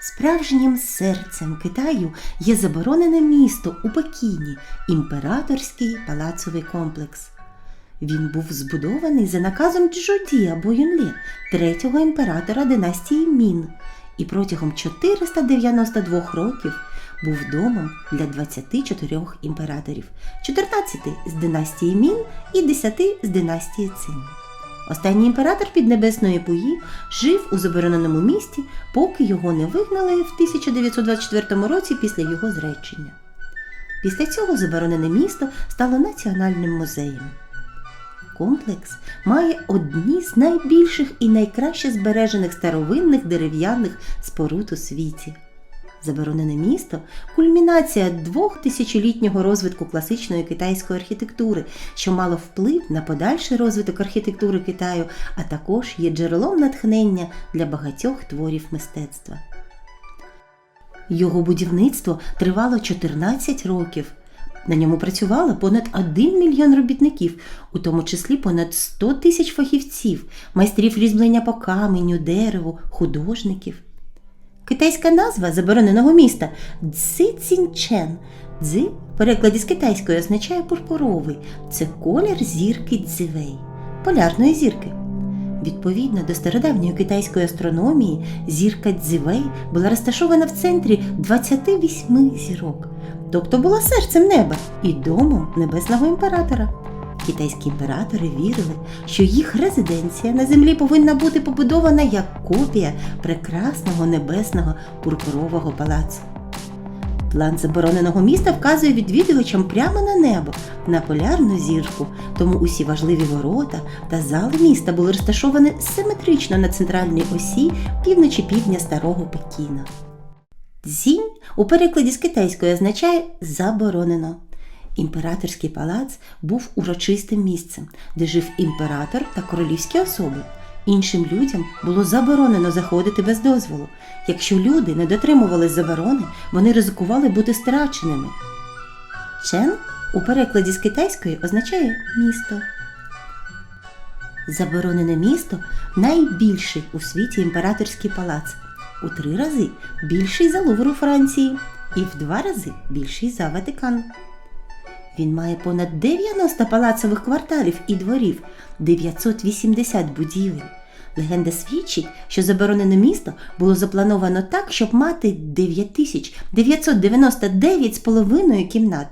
Справжнім серцем Китаю є заборонене місто у Пекіні імператорський палацовий комплекс. Він був збудований за наказом Джоді або Юнле, третього імператора династії Мін, і протягом 492 років був домом для 24 імператорів, 14 з династії Мін і 10 з династії Цин. Останній імператор Піднебесної Пуї жив у забороненому місті, поки його не вигнали в 1924 році після його зречення. Після цього заборонене місто стало національним музеєм. Комплекс має одні з найбільших і найкраще збережених старовинних дерев'яних споруд у світі. Заборонене місто кульмінація двохтисячолітнього розвитку класичної китайської архітектури, що мало вплив на подальший розвиток архітектури Китаю, а також є джерелом натхнення для багатьох творів мистецтва. Його будівництво тривало 14 років. На ньому працювало понад 1 мільйон робітників, у тому числі понад 100 тисяч фахівців, майстрів різьблення по каменю, дереву, художників. Китайська назва забороненого міста Цзицінчен. Дзи в перекладі з китайської означає пурпуровий. Це колір зірки Цзивей, полярної зірки. Відповідно до стародавньої китайської астрономії, зірка Цзивей була розташована в центрі 28 зірок, тобто була серцем неба і домом небесного імператора. Китайські імператори вірили, що їх резиденція на землі повинна бути побудована як копія прекрасного небесного пурпурового палацу. План забороненого міста вказує відвідувачам прямо на небо, на полярну зірку, тому усі важливі ворота та зали міста були розташовані симетрично на центральній осі півночі півдня старого Пекіна. Дзінь у перекладі з китайської означає заборонено. Імператорський палац був урочистим місцем, де жив імператор та королівські особи. Іншим людям було заборонено заходити без дозволу. Якщо люди не дотримувались заборони, вони ризикували бути страченими. Чен у перекладі з китайської означає місто. Заборонене місто найбільший у світі імператорський палац. У три рази більший за Лувр у Франції і в два рази більший за Ватикан. Він має понад 90 палацових кварталів і дворів, 980 будівель. Легенда свідчить, що заборонене місто було заплановано так, щоб мати 9999 з половиною кімнат.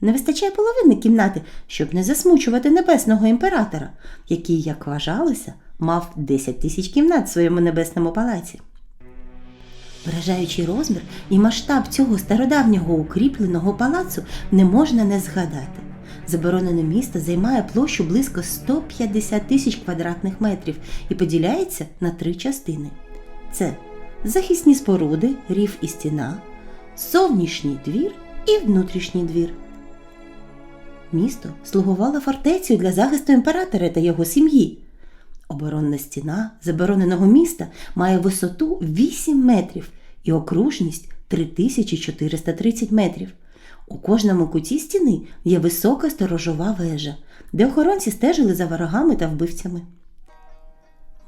Не вистачає половини кімнати, щоб не засмучувати небесного імператора, який, як вважалося, мав 10 тисяч кімнат в своєму небесному палаці. Вражаючий розмір і масштаб цього стародавнього укріпленого палацу не можна не згадати. Заборонене місто займає площу близько 150 тисяч квадратних метрів і поділяється на три частини: це захисні споруди, рів і стіна, зовнішній двір і внутрішній двір. Місто слугувало фортецею для захисту імператора та його сім'ї. Оборонна стіна забороненого міста має висоту 8 метрів і окружність 3430 метрів. У кожному куті стіни є висока сторожова вежа, де охоронці стежили за ворогами та вбивцями.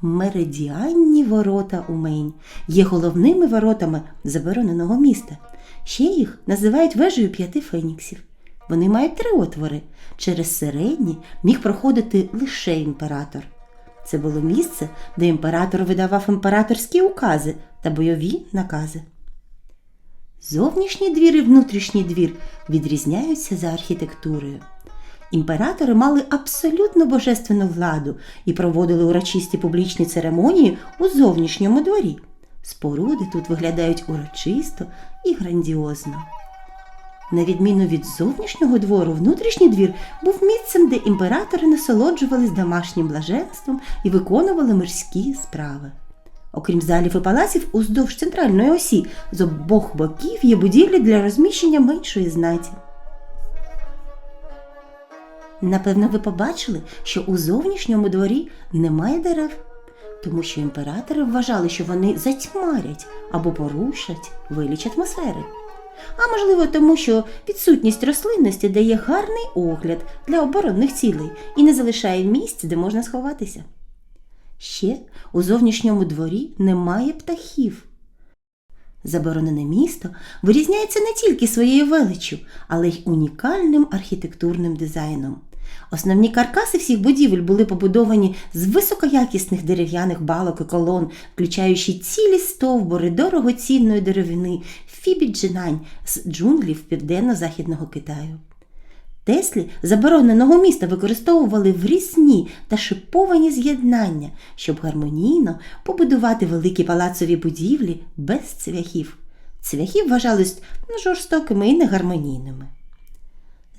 Меридіанні ворота у Мейн є головними воротами забороненого міста. Ще їх називають вежею п'яти феніксів. Вони мають три отвори. Через середні міг проходити лише імператор. Це було місце, де імператор видавав імператорські укази та бойові накази. Зовнішній двір і внутрішній двір відрізняються за архітектурою. Імператори мали абсолютно божественну владу і проводили урочисті публічні церемонії у зовнішньому дворі. Споруди тут виглядають урочисто і грандіозно. На відміну від зовнішнього двору, внутрішній двір був місцем, де імператори насолоджувались домашнім блаженством і виконували мирські справи. Окрім залів і палаців, уздовж центральної осі з обох боків є будівлі для розміщення меншої знаті. Напевно, ви побачили, що у зовнішньому дворі немає дерев, тому що імператори вважали, що вони затьмарять або порушать виліч атмосфери. А можливо, тому що відсутність рослинності дає гарний огляд для оборонних цілей і не залишає місць, де можна сховатися. Ще у зовнішньому дворі немає птахів. Заборонене місто вирізняється не тільки своєю величчю, але й унікальним архітектурним дизайном. Основні каркаси всіх будівель були побудовані з високоякісних дерев'яних балок і колон, включаючи цілі стовбури дорогоцінної деревини фібіджинань з джунглів південно-західного Китаю. Теслі забороненого міста використовували врізні та шиповані з'єднання, щоб гармонійно побудувати великі палацові будівлі без цвяхів. Цвяхи вважались ну, жорстокими і негармонійними.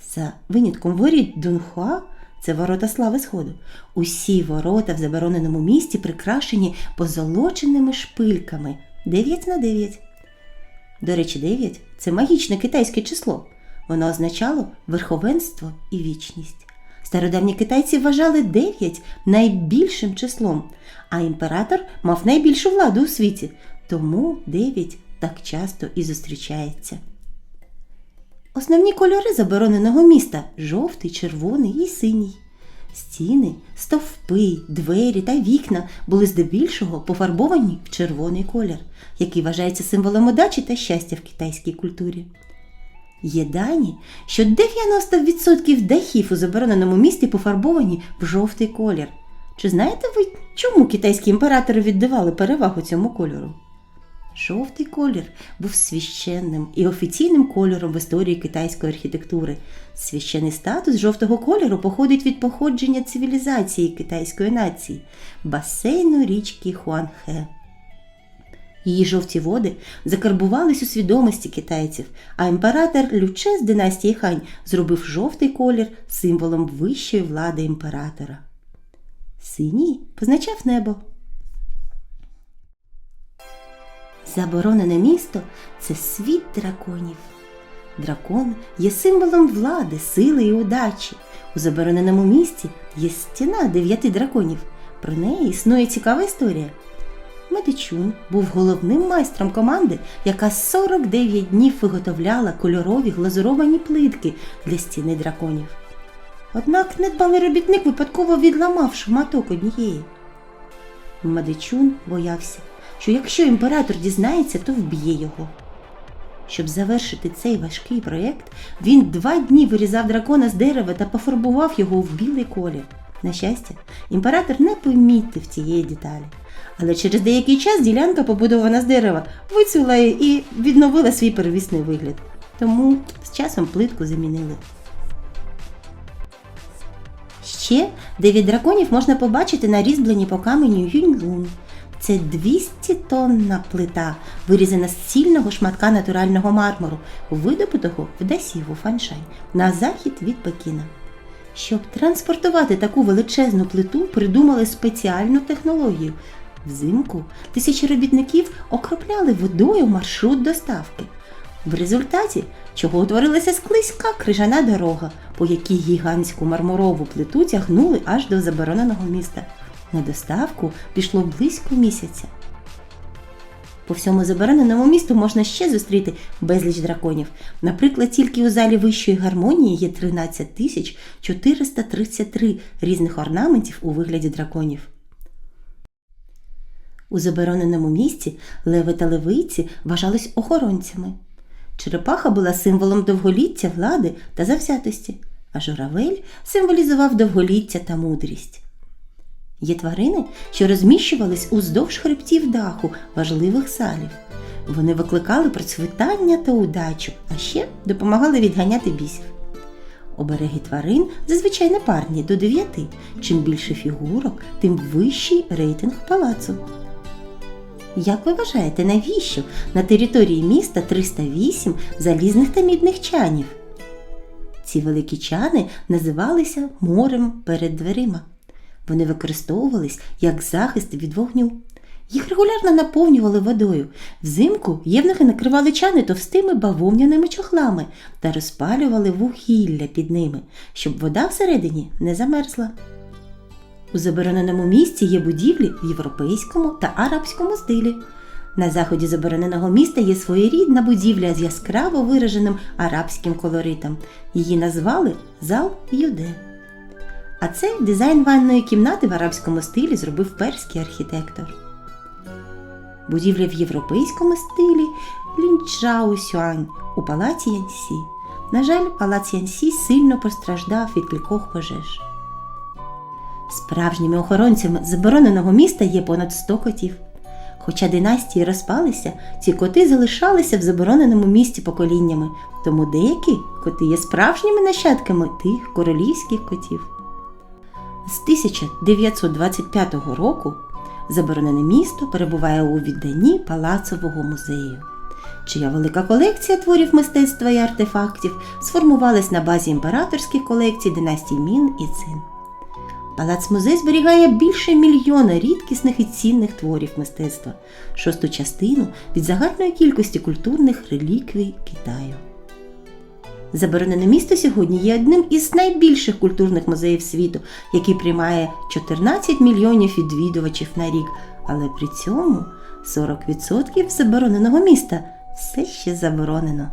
За винятком воріт Дунхуа, це ворота слави Сходу, усі ворота в забороненому місті прикрашені позолоченими шпильками 9 на 9. До речі, 9 – це магічне китайське число. Воно означало верховенство і вічність. Стародавні китайці вважали 9 найбільшим числом, а імператор мав найбільшу владу у світі, тому 9 так часто і зустрічається. Основні кольори забороненого міста жовтий, червоний і синій. Стіни, стовпи, двері та вікна були здебільшого пофарбовані в червоний колір, який вважається символом удачі та щастя в китайській культурі. Є дані, що 90% дахів у забороненому місті пофарбовані в жовтий колір. Чи знаєте ви, чому китайські імператори віддавали перевагу цьому кольору? Жовтий колір був священним і офіційним кольором в історії китайської архітектури. Священний статус жовтого кольору походить від походження цивілізації китайської нації басейну річки Хуанхе. Її жовті води закарбувались у свідомості китайців, а імператор Люче з династії Хань зробив жовтий колір символом вищої влади імператора. Синій позначав небо. Заборонене місто це світ драконів. Дракон є символом влади, сили і удачі. У забороненому місті є стіна дев'яти драконів. Про неї існує цікава історія. Медичун був головним майстром команди, яка 49 днів виготовляла кольорові глазуровані плитки для стіни драконів. Однак недбалий робітник випадково відламав шматок однієї. Медичун боявся, що якщо імператор дізнається, то вб'є його. Щоб завершити цей важкий проєкт, він два дні вирізав дракона з дерева та пофарбував його в білий колір. На щастя, імператор не помітив цієї деталі. Але через деякий час ділянка, побудована з дерева, вицвіла і відновила свій первісний вигляд. Тому з часом плитку замінили. Ще дев'ять драконів можна побачити на різьбленні по каменю Юньлун. Це 200 тонна плита, вирізана з цільного шматка натурального мармуру, видобутого в Дасіву Фаншань на захід від Пекіна. Щоб транспортувати таку величезну плиту, придумали спеціальну технологію. Взимку тисячі робітників окропляли водою маршрут доставки. В результаті чого утворилася склизька крижана дорога, по якій гігантську мармурову плиту тягнули аж до забороненого міста. На доставку пішло близько місяця. По всьому забороненому місту можна ще зустріти безліч драконів. Наприклад, тільки у залі вищої гармонії є 13 тисяч 433 різних орнаментів у вигляді драконів. У забороненому місті леви та левиці вважались охоронцями. Черепаха була символом довголіття, влади та завзятості, а журавель символізував довголіття та мудрість. Є тварини, що розміщувались уздовж хребтів даху важливих залів. Вони викликали процвітання та удачу, а ще допомагали відганяти бісів. Обереги тварин зазвичай не парні до дев'яти. Чим більше фігурок, тим вищий рейтинг палацу. Як ви вважаєте, навіщо на території міста 308 залізних та мідних чанів? Ці великі чани називалися морем перед дверима. Вони використовувались як захист від вогню. Їх регулярно наповнювали водою. Взимку євнухи накривали чани товстими бавовняними чохлами та розпалювали вугілля під ними, щоб вода всередині не замерзла. У забороненому місті є будівлі в європейському та арабському стилі. На заході забороненого міста є своєрідна будівля з яскраво вираженим арабським колоритом. Її назвали Зал Юде. А це дизайн ванної кімнати в арабському стилі зробив перський архітектор. будівля в європейському стилі Лінчжаосюань у палаці Янсі. На жаль, палац Янсі сильно постраждав від кількох пожеж. Справжніми охоронцями забороненого міста є понад 100 котів. Хоча династії розпалися, ці коти залишалися в забороненому місті поколіннями, тому деякі коти є справжніми нащадками тих королівських котів. З 1925 року заборонене місто перебуває у відданні Палацового музею, чия велика колекція творів мистецтва і артефактів сформувалась на базі імператорських колекцій династій Мін і Цин. Палац-музей зберігає більше мільйона рідкісних і цінних творів мистецтва, шосту частину від загальної кількості культурних реліквій Китаю. Заборонене місто сьогодні є одним із найбільших культурних музеїв світу, який приймає 14 мільйонів відвідувачів на рік, але при цьому 40% забороненого міста все ще заборонено.